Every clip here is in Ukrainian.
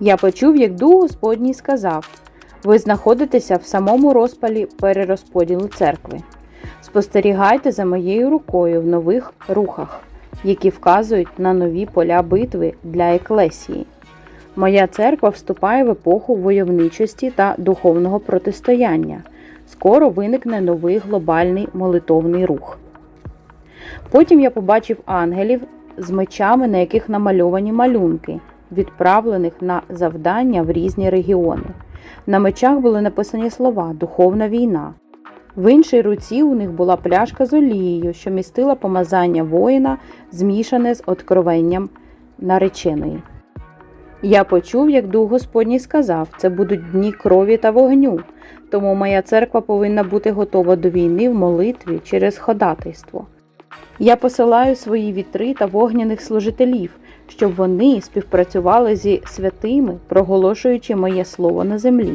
Я почув, як дух Господній сказав: ви знаходитеся в самому розпалі перерозподілу церкви. Спостерігайте за моєю рукою в нових рухах, які вказують на нові поля битви для еклесії. Моя церква вступає в епоху войовничості та духовного протистояння. Скоро виникне новий глобальний молитовний рух. Потім я побачив ангелів з мечами, на яких намальовані малюнки, відправлених на завдання в різні регіони. На мечах були написані слова Духовна війна. В іншій руці у них була пляшка з олією, що містила помазання воїна, змішане з откровенням нареченої. Я почув, як Дух Господній сказав, це будуть дні крові та вогню, тому моя церква повинна бути готова до війни в молитві через ходатайство. Я посилаю свої вітри та вогняних служителів, щоб вони співпрацювали зі святими, проголошуючи моє слово на землі.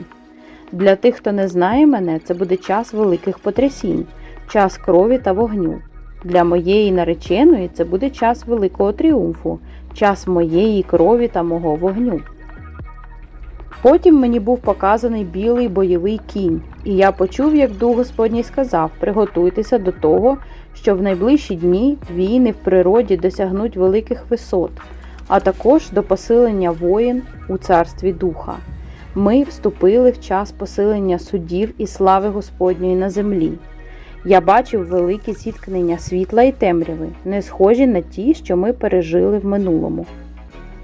Для тих, хто не знає мене, це буде час великих потрясінь, час крові та вогню. Для моєї нареченої це буде час великого тріумфу, час моєї крові та мого вогню. Потім мені був показаний білий бойовий кінь, і я почув, як Дух Господній сказав: приготуйтеся до того, що в найближчі дні війни в природі досягнуть великих висот, а також до посилення воїн у царстві духа. Ми вступили в час посилення судів і слави Господньої на землі. Я бачив великі зіткнення світла і темряви, не схожі на ті, що ми пережили в минулому.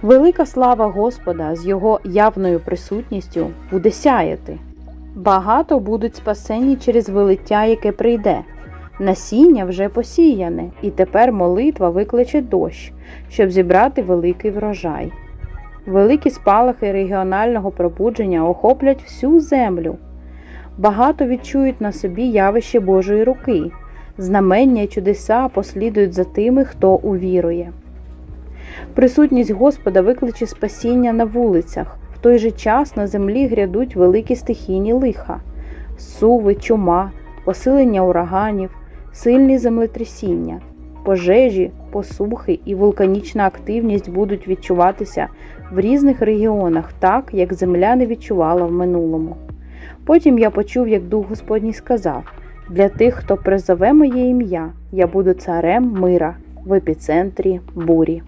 Велика слава Господа з його явною присутністю буде сяяти. Багато будуть спасені через велиття, яке прийде. Насіння вже посіяне, і тепер молитва викличе дощ, щоб зібрати великий врожай. Великі спалахи регіонального пробудження охоплять всю землю. Багато відчують на собі явище Божої руки. Знамення й чудеса послідують за тими, хто увірує. Присутність Господа викличе спасіння на вулицях. В той же час на землі грядуть великі стихійні лиха, суви, чума, посилення ураганів, сильні землетрясіння, пожежі, посухи і вулканічна активність будуть відчуватися в різних регіонах, так як земля не відчувала в минулому. Потім я почув, як Дух Господній сказав: для тих, хто призове моє ім'я, я буду царем мира в епіцентрі бурі.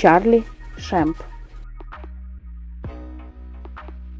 Чарлі Шемп